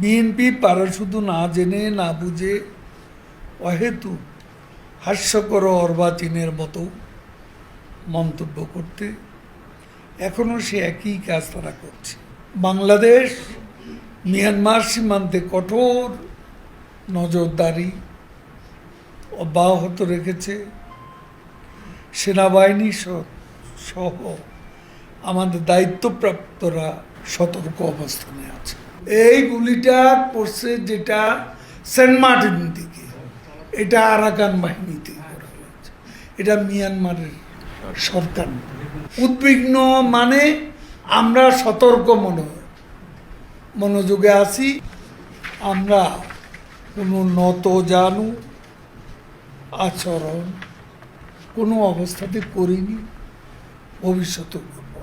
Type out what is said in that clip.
BNP পারা শুধু না জেনে, না বুঝে, অহেতু হাস্যকর অর্বাচীনের মতো মন্তব্য করতে এখনও সে একই কাজ তারা করছে। বাংলাদেশ, মিয়ানমার সীমান্তে কঠোর নজরদারি অব্যাহত রেখেছে। সেনাবাহিনী সহ আমাদের দায়িত্বপ্রাপ্তরা সতর্ক অবস্থানে আছে। এই গুলিটা পড়ছে যেটা সেন্ট মার্টিন দিকে এটা আরাকান বাহিনী থেকে করা হয়েছে। এটা মিয়ানমারের সরকার। উদ্বিগ্ন মানে আমরা সতর্ক মনে, মনোযোগে আছি। আমরা কোনো নত জানু আচরণ কোনো অবস্থাতে করিনি। ভবিষ্যতেও করব।